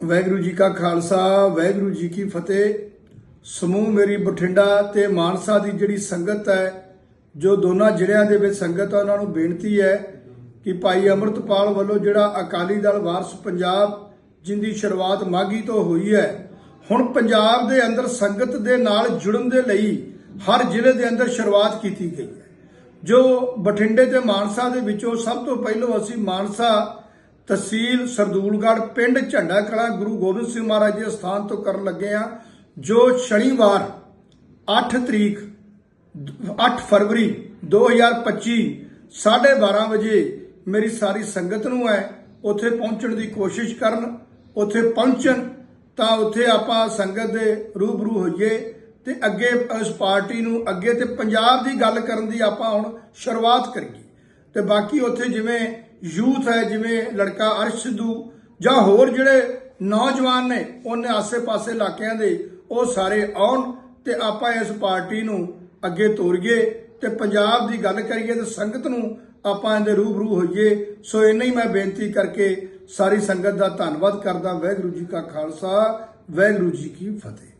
ਵਾਹਿਗੁਰੂ ਜੀ ਕਾ ਖਾਲਸਾ, ਵਾਹਿਗੁਰੂ ਜੀ ਕੀ ਫਤਿਹ। ਸਮੂਹ ਮੇਰੀ ਬਠਿੰਡਾ ਤੇ ਮਾਨਸਾ ਦੀ ਜਿਹੜੀ ਸੰਗਤ ਹੈ, ਜੋ ਦੋਨਾਂ ਜ਼ਿਲ੍ਹਿਆਂ ਦੇ ਵਿੱਚ ਸੰਗਤ ਹੈ, ਉਹਨਾਂ ਨੂੰ ਬੇਨਤੀ ਹੈ ਕਿ ਭਾਈ ਅਮਰਤਪਾਲ ਵੱਲੋਂ ਜਿਹੜਾ ਅਕਾਲੀ ਦਲ ਵਾਰਸ ਪੰਜਾਬ, ਜਿੰਦੀ ਸ਼ੁਰੂਆਤ ਮਾਗੀ ਤੋਂ ਹੋਈ ਹੈ, ਹੁਣ ਪੰਜਾਬ ਦੇ ਅੰਦਰ ਸੰਗਤ ਦੇ ਨਾਲ ਜੁੜਨ ਦੇ ਲਈ ਹਰ ਜ਼ਿਲ੍ਹੇ ਦੇ ਅੰਦਰ ਸ਼ੁਰੂਆਤ ਕੀਤੀ ਗਈ ਹੈ। ਜੋ ਬਠਿੰਡੇ ਤੇ ਮਾਨਸਾ ਦੇ ਵਿੱਚੋਂ ਸਭ ਤੋਂ ਪਹਿਲਾਂ ਅਸੀਂ ਮਾਨਸਾ ਤਹਿਸੀਲ ਸਰਦੂਲਗੜ੍ਹ, ਪਿੰਡ ਝੰਡਾ ਕਲਾ ਗੁਰੂ ਗੋਬਿੰਦ ਸਿੰਘ ਮਹਾਰਾਜ ਦੇ ਸਥਾਨ ਤੋਂ ਕਰਨ ਲੱਗੇ ਆ ਜੋ ਸ਼ਨੀਵਾਰ 8 ਤਰੀਕ 8 ਫਰਵਰੀ 2025 12:30 ਵਜੇ ਮੇਰੀ ਸਾਰੀ ਸੰਗਤ ਨੂੰ ਹੈ, ਉੱਥੇ ਪਹੁੰਚਣ ਦੀ ਕੋਸ਼ਿਸ਼ ਕਰਨ, ਉੱਥੇ ਪਹੁੰਚਣ, ਤਾਂ ਉੱਥੇ ਆਪਾਂ ਸੰਗਤ ਦੇ ਰੂਬਰੂ ਹੋਈਏ ਤੇ ਅੱਗੇ ਇਸ ਪਾਰਟੀ ਨੂੰ ਅੱਗੇ ਤੇ ਪੰਜਾਬ ਦੀ ਗੱਲ ਕਰਨ ਦੀ ਆਪਾਂ ਹੁਣ ਸ਼ੁਰੂਆਤ ਕਰੀਏ। ਤੇ ਬਾਕੀ ਉੱਥੇ ਜਿਵੇਂ ਯੂਥ ਹੈ, ਜਿਵੇਂ ਲੜਕਾ ਅਰਸ਼ ਸਿੱਧੂ ਜਾਂ ਹੋਰ ਜਿਹੜੇ ਨੌਜਵਾਨ ਨੇ, ਉਹਨੇ ਆਸੇ-ਪਾਸੇ ਇਲਾਕਿਆਂ ਦੇ, ਉਹ ਸਾਰੇ ਆਉਣ ਤੇ ਆਪਾਂ ਇਸ ਪਾਰਟੀ ਨੂੰ ਅੱਗੇ ਤੋਰੀਏ ਤੇ ਪੰਜਾਬ ਦੀ ਗੱਲ ਕਰੀਏ ਤੇ ਸੰਗਤ ਨੂੰ ਆਪਾਂ ਇਹਦੇ ਰੂਬਰੂ ਹੋਈਏ। ਸੋ ਇੰਨਾ ਹੀ ਮੈਂ ਬੇਨਤੀ ਕਰਕੇ ਸਾਰੀ ਸੰਗਤ ਦਾ ਧੰਨਵਾਦ ਕਰਦਾ। ਵਾਹਿਗੁਰੂ ਜੀ ਕਾ ਖਾਲਸਾ, ਵਾਹਿਗੁਰੂ ਜੀ ਕੀ ਫਤਿਹ।